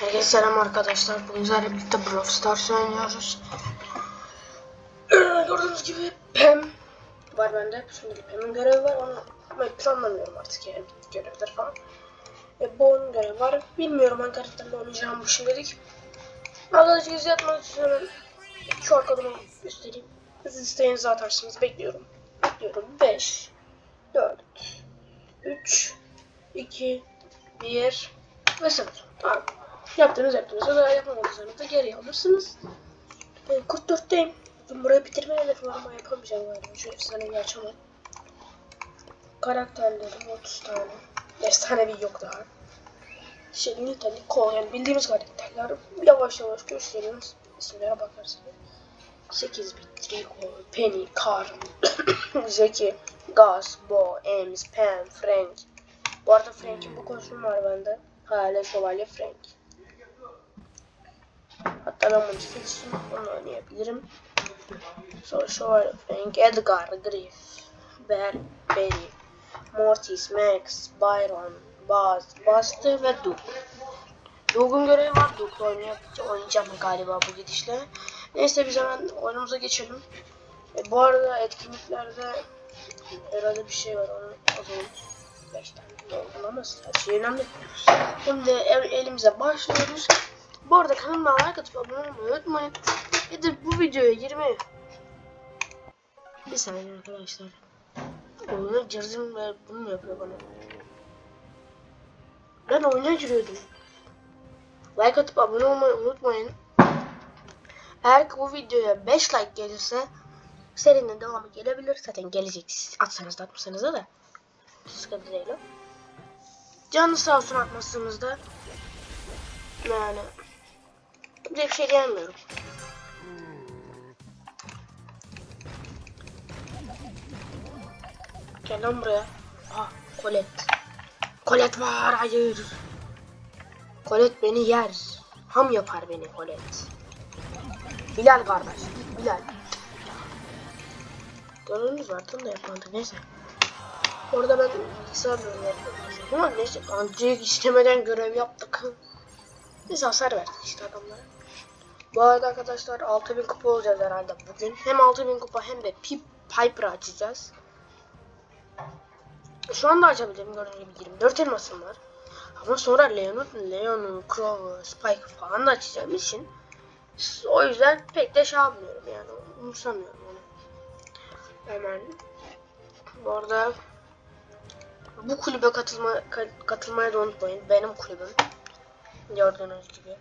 Herkese selam arkadaşlar. Bugün sizlerle birlikte Brawl Stars oynuyoruz. Gördüğünüz gibi Pam var bende. Şimdi Pam'in görevi var. Onu planlamıyorum artık yani görevler falan. Ve Bo'nun görevi var. Bilmiyorum hangi karakterle oynayacağım bu şimdilik. Arkadaşlar gizli için hemen şu arkadan göstereyim. Siz isteğinizi atarsınız. Bekliyorum. Bekliyorum. 5 4 3 2 1 ve 0. Tamam. Yaptınız. O da yapamadıysanız da geri alırsınız. Ben 44'teyim. Ben burayı bitirme hedefim ama yapamayacağım galiba. Şu efsaneyi açamam. Karakterlerim 30 tane. Efsanevi yok daha. Şey, Nitali, yani bildiğimiz karakterler. Yavaş yavaş gösteriyoruz. İsimlere bakarsınız. 8 bit, Rico, Penny, Carl, Zeki, Gus, Bo, Ames, Pam, Frank. Bu arada Frank'in bu kostümü var bende. Hala Şövalye Frank. Bunu seçtim. Onu oynayabilirim. Sonra Şövalye Frank, Edgar, Griff, Bell, Barry, Mortis, Max, Byron, Buzz, Buster ve Duke. Duke'un görevi var. Duke'la oynayacağım galiba bu gidişle. Neyse biz hemen oyunumuza geçelim. E, bu arada etkinliklerde herhalde bir şey var. Onu o zaman 5 tane dolduramaz. Her şey önemli. Şimdi el, elimize başlıyoruz. Bu arada kanalıma like atıp abone olmayı unutmayın. Bir de bu videoya girmeyi. Bir saniye arkadaşlar. Oyuna girdim ve bunu mu yapıyor bana? Ben oyuna giriyordum. Like atıp abone olmayı unutmayın. Eğer ki bu videoya 5 like gelirse serinin devamı gelebilir. Zaten gelecek. Siz atsanız da atmasanız da da. Sıkıntı değil o. Canlı sağ olsun atmasınızda. Yani de bir şey diyemiyorum. Gel lan buraya. Ah, Colette. Colette var, hayır. Colette beni yer. Ham yapar beni Colette. Bilal kardeş, Bilal. Gördüğünüz var, tam da yapmadı, neyse. Orada ben bilgisayar bölümü yapıyorum. Ama neyse, ancak istemeden görev yaptık. Biz hasar verdik işte adamlara. Bu arada arkadaşlar 6000 kupa olacağız herhalde bugün. Hem 6000 kupa hem de Pip Piper açacağız. Şu anda açabilirim gördüğünüz gibi 24 elmasım var. Ama sonra Leon'un, Leon'un, Crow, Spike falan da açacağım için o yüzden pek de şey yapmıyorum yani umursamıyorum onu. Hemen bu arada bu kulübe katılma ka- katılmayı da unutmayın. Benim kulübüm. Gördüğünüz gibi.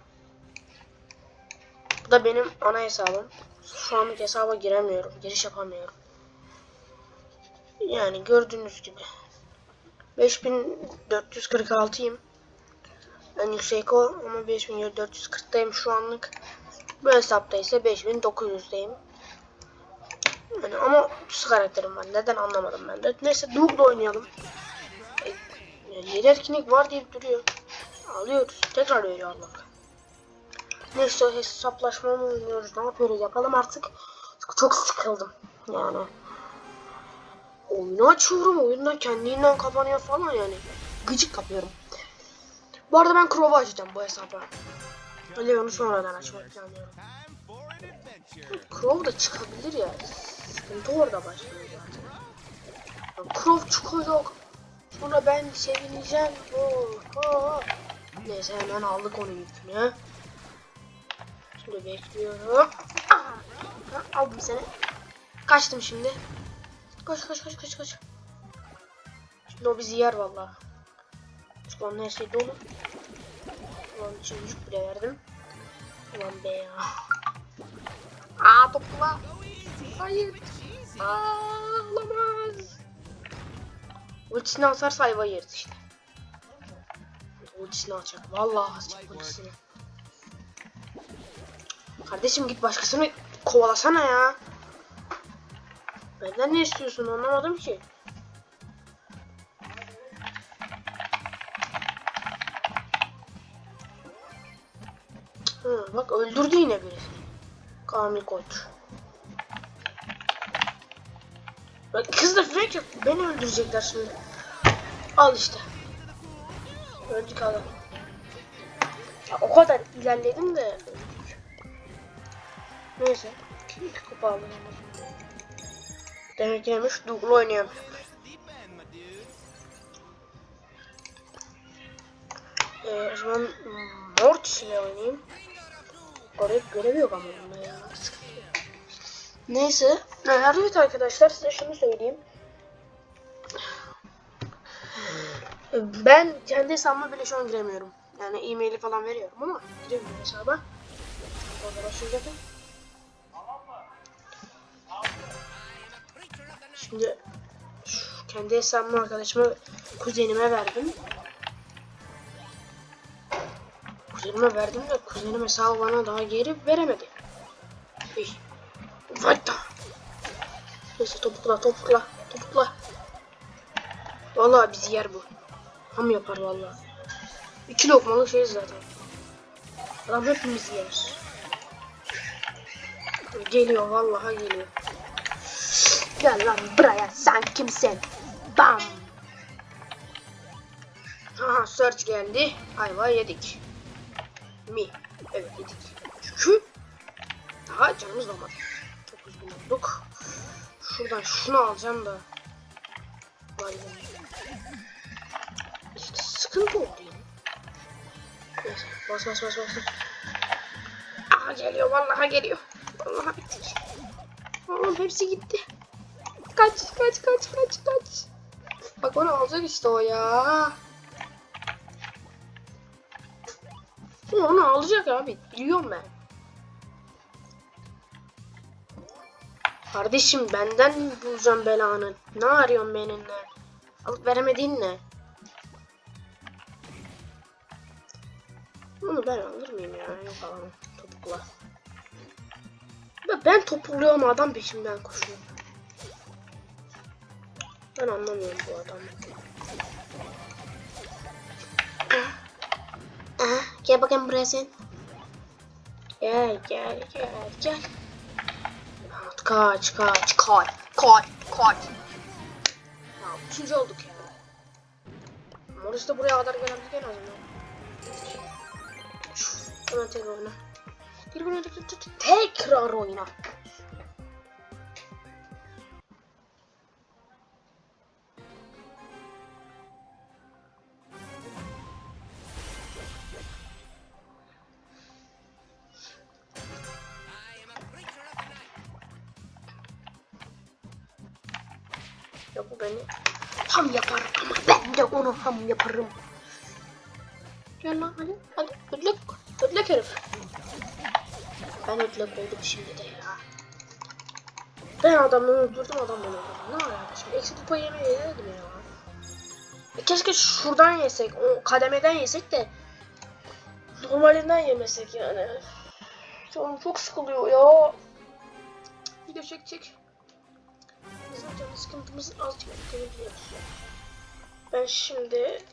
Bu da benim ana hesabım. Şu anlık hesaba giremiyorum. Giriş yapamıyorum. Yani gördüğünüz gibi. 5446'yım. En yüksek o ama 5440'dayım şu anlık. Bu hesapta ise 5900'deyim. Yani ama 30 karakterim var. Neden anlamadım ben de. Neyse Duke'la oynayalım. E, yeni etkinlik var deyip duruyor. Alıyoruz. Tekrar veriyor Allah. Neyse hesaplaşma mı oynuyoruz? Ne yapıyoruz? Yapalım artık. Çok sıkıldım. Yani. Oyunu açıyorum. Oyundan kendinden kapanıyor falan yani. Gıcık kapıyorum. Bu arada ben Crow'u açacağım bu hesaba. Leon'u sonradan açmak planlıyorum. Crow da çıkabilir ya. Sıkıntı orada başlıyor zaten. Crow çıkacak. Sonra ben sevineceğim. Oh, oh. Neyse hemen aldık onu yükünü. Şimdi bekliyorum. Aha, aldım seni. Kaçtım şimdi. Koş koş koş koş koş. Şimdi o bizi yer valla. Çünkü onun her şey dolu. İçin buçuk bile verdim. Ulan be ya. Aa topla. Hayır. Aa, olamaz. Ultisini atarsa ayva yeriz işte. Ultisini atacak. Vallahi atacak ultisini. Kardeşim git başkasını kovalasana ya. Benden ne istiyorsun anlamadım ki. Hı, bak öldürdü yine birisi. Kamil Koç. Bak kız da Frank yok. Beni öldürecekler şimdi. Al işte. Öldük adam. Ya o kadar ilerledim de. Neyse. İki kupa aldım. Demek ki neymiş? Double oynuyorum. Ee, o zaman Mortis ile oynayayım. Oraya görev yok ama bunda ya. Neyse. Evet arkadaşlar size şunu söyleyeyim. Ben kendi hesabıma bile şu an giremiyorum. Yani e-maili falan veriyorum ama giremiyorum hesaba. Orada başlıyor Şimdi kendi hesabımı arkadaşıma kuzenime verdim. Kuzenime verdim de kuzenim hesabı bana daha geri veremedi. Hey. Vay da. Neyse topukla topukla topukla. Vallahi bizi yer bu. Ham yapar vallahi. İki lokmalık şey zaten. Adam hepimizi yer. Geliyor vallahi geliyor. Gel lan buraya sen kimsin? Bam. Aha search geldi. Ayva yedik. Mi? Evet yedik. Çünkü daha canımız olmadı. Çok üzgün olduk. Şuradan şunu alacağım da. Be. İşte sıkıntı oldu ya. Neyse bas bas bas bas. Aha geliyor vallahi geliyor. Vallahi bittik. Oğlum hepsi gitti. Kaç kaç kaç kaç kaç. Bak onu alacak işte o ya. O Onu alacak abi. Biliyorum ben. Kardeşim benden bulacağım belanı? Ne arıyorsun benimle? Alıp veremediğin ne? Onu ben alır mıyım ya? Yok alamam. Topukla. Ya ben topukluyorum adam peşimden koşuyor. Ben anlamıyorum bu adamı. Aha, gel bakayım buraya sen. Gel gel gel gel. Kaç kaç kaç kaç kaç. Ya üçüncü olduk ya. Morris de buraya kadar gelebildik en azından. Hemen tekrar oyna. Oyna tekrar, tekrar, tekrar oyna. Ya bu beni ham yapar ama ben de onu ham yaparım. Gel lan hadi hadi ödlek ödlek herif. Ben ödlek oldum şimdi de ya. Ben adamı öldürdüm adam beni öldürdü. Ne alaka şimdi eksi kupa yemeği yedim ya. E keşke şuradan yesek o kademeden yesek de normalinden yemesek yani. Canım çok sıkılıyor ya. Video çek çek. Sıkıntımız azıcık biliyoruz. Ben şimdi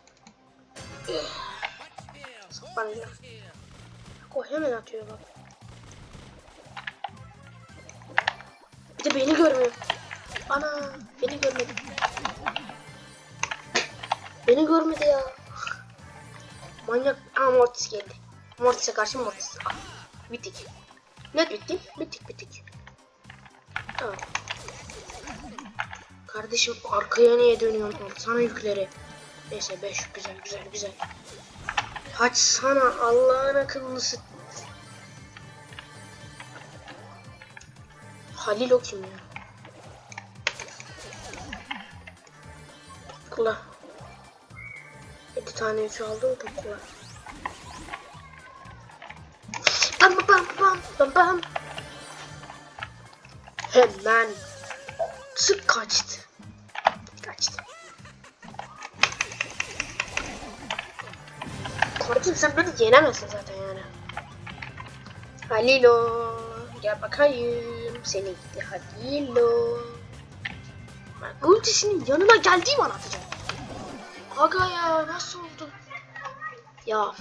Saplanacağım. O hemen atıyor bak. Bir de beni görmüyor. Ana beni görmedi. Beni görmedi ya. Manyak. Aa Mortis geldi. Mortis'e karşı Mortis. Ah, bittik. Ne bitti? Bittik bittik. Tamam. Kardeşim arkaya niye dönüyorsun? Sana yükleri. Neyse 5 güzel güzel güzel. Açsana Allah'ın akıllısı. Halil o kim ya? Topukla. 7 tane yük aldım topukla. Pam pam pam pam pam pam. Hemen. Sık kaçtı. Kaçtı. Kardeşim sen beni yenemezsin zaten yani. Halilo. Gel bakayım. Seni gitti Halilo. Ben ultisinin yanına geldiğim an atacağım. Aga ya nasıl oldu? Ya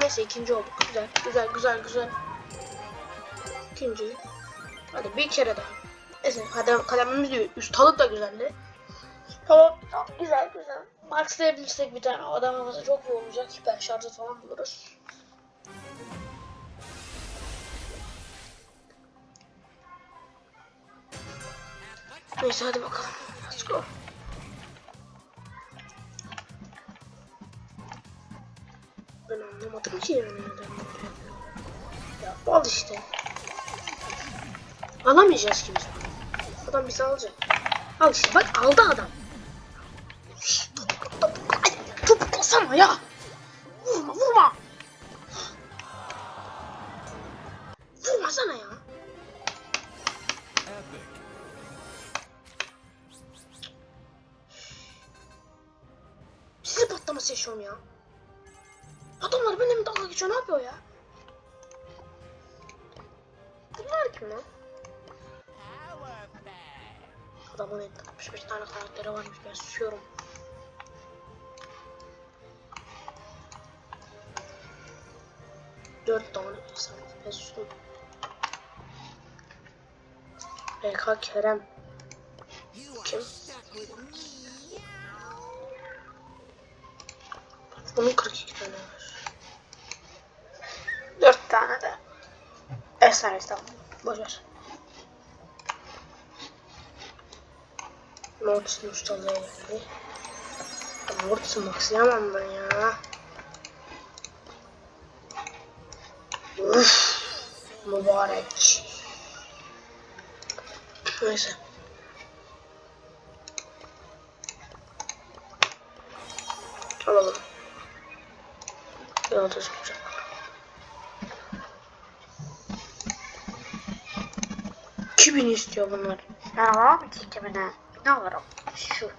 neyse ikinci olduk. Güzel güzel güzel güzel. İkinci. Hadi bir kere daha. Neyse kadem, kademimiz diyor. Ustalık da güzeldi. Tamam, tamam güzel güzel. Maxlayabilirsek bir tane adamımıza çok iyi olacak. Hiper şarjı falan buluruz. Neyse hadi bakalım. Let's go. Ben anlamadım ki yani. Ya al işte. Alamayacağız ki biz. Adam bizi alacak. Al işte bak aldı adam. Topuklasana ya. Vurma vurma. Vurmasana ya. Sizi patlaması yaşıyorum ya. Adamlar benimle dalga geçiyor ne yapıyor ya? Bunlar kim lan? Adamın elinde 65 tane karakteri varmış ben susuyorum. Dört tane insan ben sustum. BK Kerem. Kim? Bunun 42 tane var. 4 tane de. Efsane tamam. Boşver. Mortis'in ustalığı geldi. Mortis'i maxlayamam ben ya. Uf, mübarek. Neyse. Alalım. Yolda tutacak. Kimin istiyor bunlar? Ben alamam ki kimine. Ne alırım? Şu.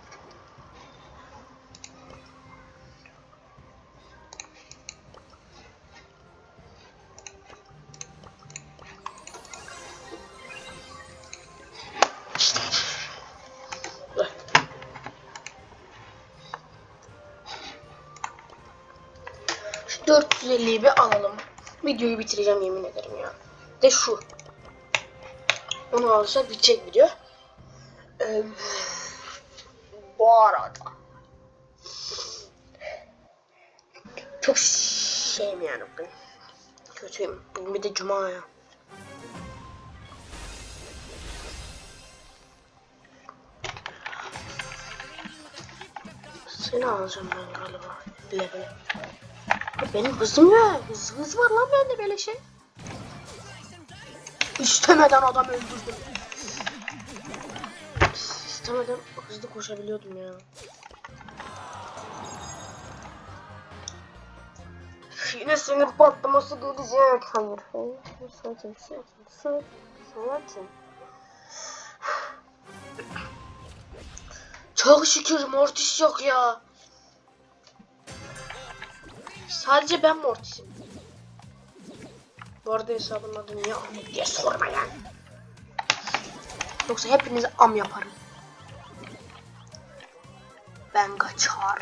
450'yi bir alalım. Videoyu bitireceğim yemin ederim ya. De şu. Onu alırsak bitecek video. Ee, bu arada. Çok şeyim yani bugün. Kötüyüm. Bugün bir de cuma ya. Seni alacağım ben galiba. Level. Benim hızım ya. Hız, hız var lan bende böyle şey. İstemeden adam öldürdüm. İstemeden hızlı koşabiliyordum ya. Yine sinir patlaması gelecek. Hayır, hayır. Sakin, sakin, sakin. Sakin. Çok şükür Mortis yok ya. Sadece ben Mortis'im. Bu arada hesabın adı niye Ahmet diye sormayın. Yoksa hepinizi am yaparım. Ben kaçar.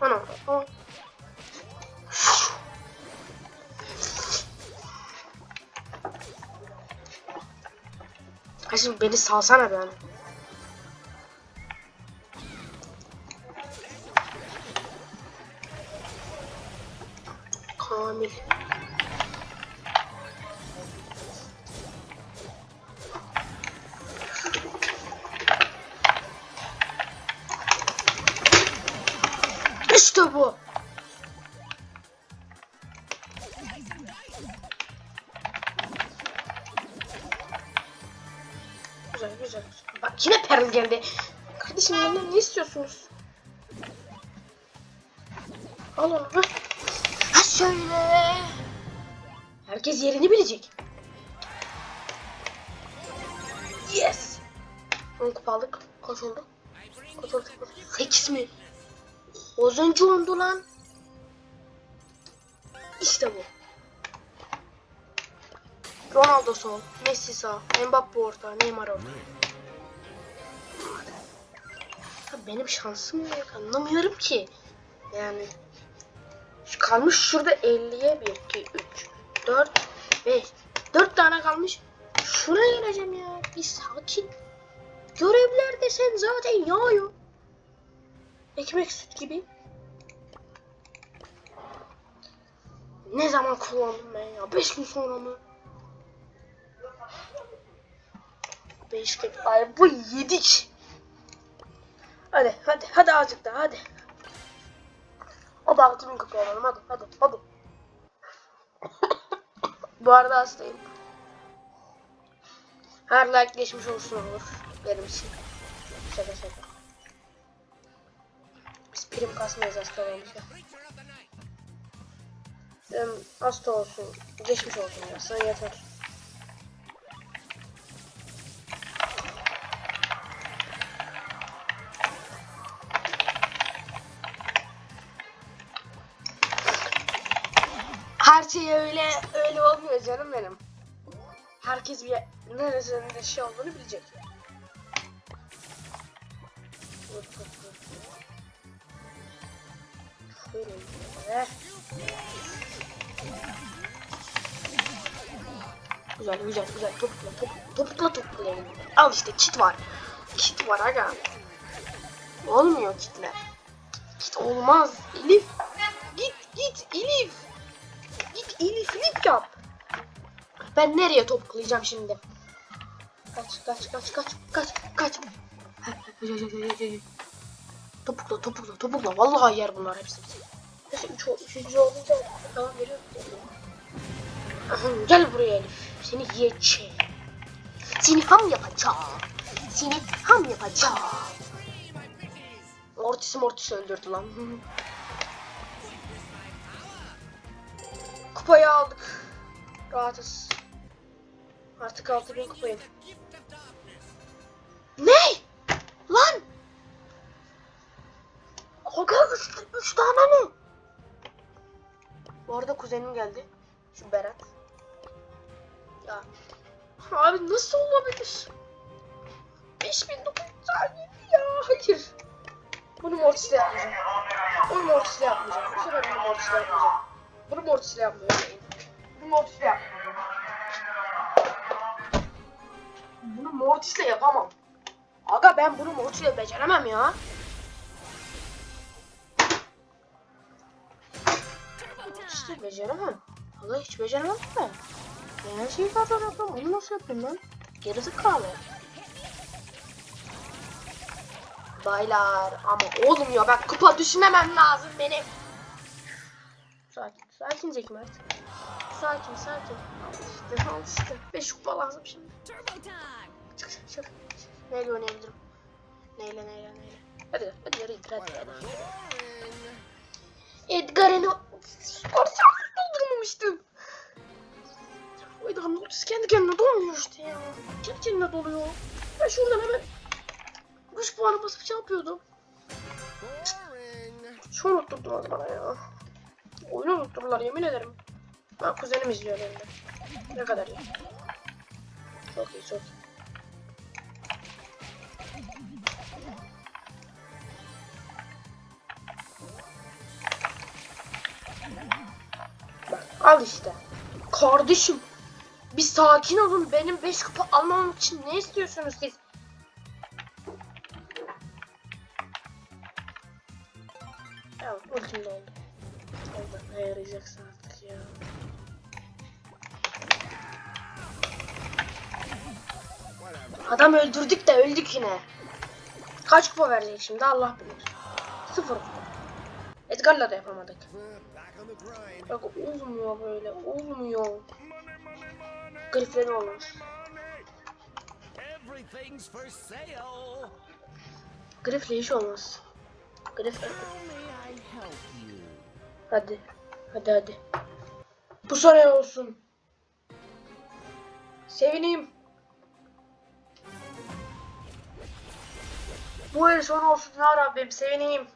Anam. Ha şimdi beni salsana be Kamil. İşte bu. Güzel güzel. Bak yine Peril geldi. Kardeşim benden ne istiyorsunuz? Al onu. Ha şöyle. Herkes yerini bilecek. Yes. 10 kupa aldık. Kaç oldu? Kaç oldu? 8 mi? Bozuncu oldu lan. İşte bu. Ronaldo sol, Messi sağ, Mbappe orta, Neymar orta. Ya benim şansım yok anlamıyorum ki. Yani kalmış şurada 50'ye 1, 2, 3, 4, 5. 4 tane kalmış. Şuraya geleceğim ya. Bir sakin. Görevler desen zaten yağıyor. Ekmek süt gibi. Ne zaman kullandım ben ya? 5 gün sonra mı? 5 gün. Ay bu yedik. Hadi hadi hadi azıcık daha hadi. Hadi 6000 kupa alalım hadi hadi hadi. bu arada hastayım. Her like geçmiş olsun olur benim için. Şaka şaka. Biz prim kasmayız hasta olunca. Hasta olsun, geçmiş olsun ya. Sana yeter. Her şey öyle öyle olmuyor canım benim. Herkes bir neresinde şey olduğunu bilecek. Güzel güzel güzel topukla top, topukla topukla Al işte kit var. Kit var aga. Olmuyor kitler. Kit olmaz. Elif. Git git Elif. Eliflik yap. Ben nereye topuklayacağım şimdi? Kaç kaç kaç kaç kaç kaç. Topukla topukla topukla. Vallahi yer bunlar hepsi. Neyse 3 üçüncü olunca tamam veriyor. Gel buraya Elif. Seni yiyeceğim. Seni ham yapacağım. Seni ham yapacağım. Mortis'i Mortis'i öldürdü lan. Kupayı aldık. Rahatız. Artık 6000 kupayım. Ne? Lan! Kanka 3 tane mi? Bu arada kuzenim geldi. Şu Berat. Ya. Abi nasıl olabilir? 5900 saniye ya. Hayır. Bunu Mortis'le yapmayacağım. Bunu Mortis'le yapmayacağım. Bu sefer bunu Mortis'le yapmayacağım. Bunu Mortis'le yapmayacağım. Bunu Mortis'le yapmayacağım. Bunu Mortis'le yapamam. Aga ben bunu Mortis'le beceremem ya. Mortis'le beceremem. Aga hiç beceremem ben. Ben her şeyi fazla yapıyorum. Onu nasıl yapayım lan? Gerizekalı. Baylar ama ya ben kupa düşünmemem lazım benim. Sakin, sakin Zeki Mert. Sakin, sakin. Al işte, al işte. Beş kupa lazım şimdi. Çık, çık, çık. Neyle oynayabilirim? Neyle, neyle, neyle. Hadi, hadi yarı git, hadi, hadi. Edgar'ın. Sportsal doldurmamıştım. O Edgar'ın ultisi kendi kendine dolmuyor işte ya. Kendi kendine doluyor. Ben şuradan hemen 3 puanı basıp şey yapıyordum. Şu unutturdular bana ya. Oyunu unutturdular yemin ederim. Ha kuzenim izliyor beni de. Ne kadar iyi. Çok iyi çok iyi. Bak al işte. Kardeşim. Bir sakin olun. Benim 5 kupa almam için ne istiyorsunuz siz? Tamam ultim oldu. Oldu. Ne yarayacaksın artık ya. Adam öldürdük de öldük yine. Kaç kupa verecek şimdi Allah bilir. Sıfır kupa. Edgar'la da yapamadık. Bak olmuyor böyle olmuyor. For sale. Grifle iş olmaz. Grifle. Hadi. Hadi hadi. Bu sene olsun. Sevineyim. Bu el son olsun ya Rabbim sevineyim.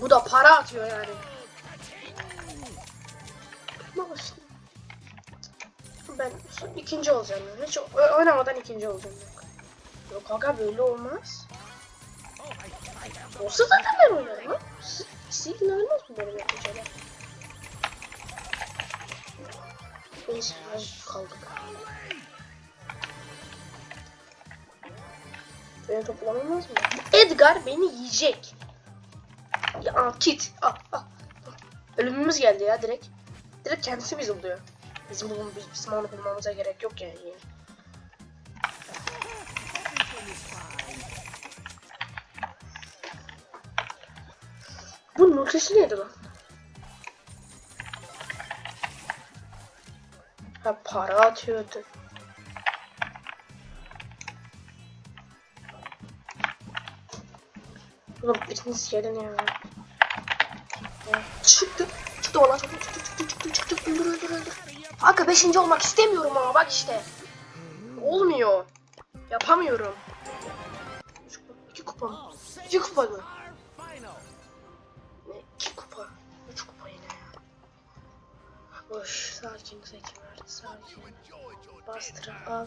Bu da para atıyor yani. Ben ikinci olacağım. Hiç oynamadan ikinci olacağım. Yok, aga böyle olmaz. Olsa zaten ben oynarım ha. Siz- inanılmaz mı böyle yapacağım? Neyse az kaldık. Beni toplanamaz mı? Edgar beni yiyecek. Ya aa, kit. Al al. Ölümümüz geldi ya direkt. Direkt kendisi bizi buluyor. Bizim bulun biz, bizim onu bulmamıza gerek yok yani. Ultisi neydi lan? Ha para atıyordu. Ulan biriniz gelin ya. Çıktı. Çıktı valla çıktı çıktı çıktı çıktı çıktı. Öldür öldür öldür. Kanka beşinci olmak istemiyorum ama bak işte. Olmuyor. Yapamıyorum. İki kupa mı? İki kupa mı? Boş. Sakin sakin artık sakin. Bastıra al.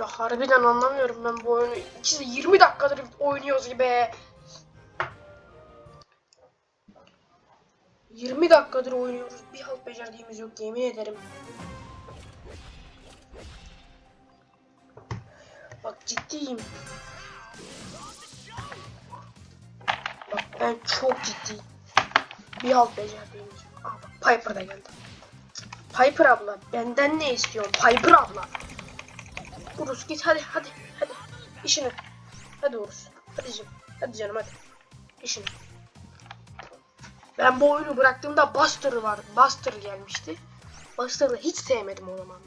Ya harbiden anlamıyorum ben bu oyunu. İkisi 20 dakikadır oynuyoruz gibi. 20 dakikadır oynuyoruz. Bir halt becerdiğimiz yok yemin ederim. Bak ciddiyim. Bak ben çok ciddiyim. Bir halt becerdiğimiz yok. Aa, Piper da geldi. Piper abla benden ne istiyorsun? Piper abla. Urus git hadi hadi hadi. İşini. Hadi Urus. Hadi canım. Hadi canım hadi. İşini. Ben bu oyunu bıraktığımda Buster var. Buster gelmişti. Buster'ı hiç sevmedim o zamanlar.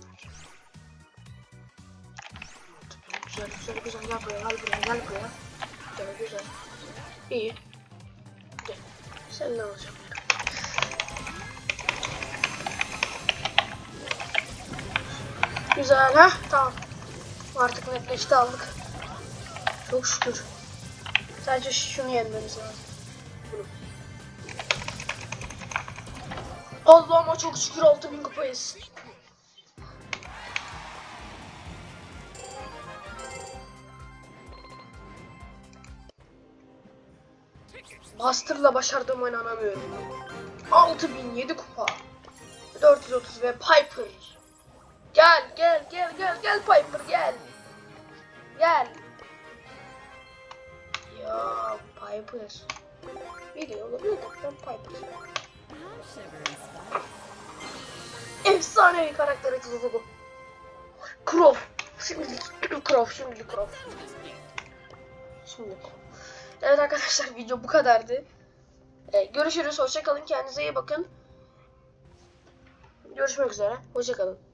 Güzel güzel güzel gel buraya gel buraya gel buraya. Güzel güzel. İyi. Sen ne alacaksın? Güzel ha tamam. Artık netleşti aldık. Çok şükür. Sadece şunu yenmemiz lazım. Allah'ıma çok şükür 6000 kupayız. Buster'la başardığıma inanamıyorum. 6007 kupa. 430 ve Piper. Gel gel gel gel gel Piper gel. Gel. Ya Piper. Biliyor olabilir de ben Piper. Efsane bir karakter açıcısı bu. Crow. Şimdilik Crow, şimdilik. Şimdilik Crow. Evet arkadaşlar video bu kadardı. Ee, görüşürüz. Hoşçakalın. Kendinize iyi bakın. Görüşmek üzere. Hoşçakalın.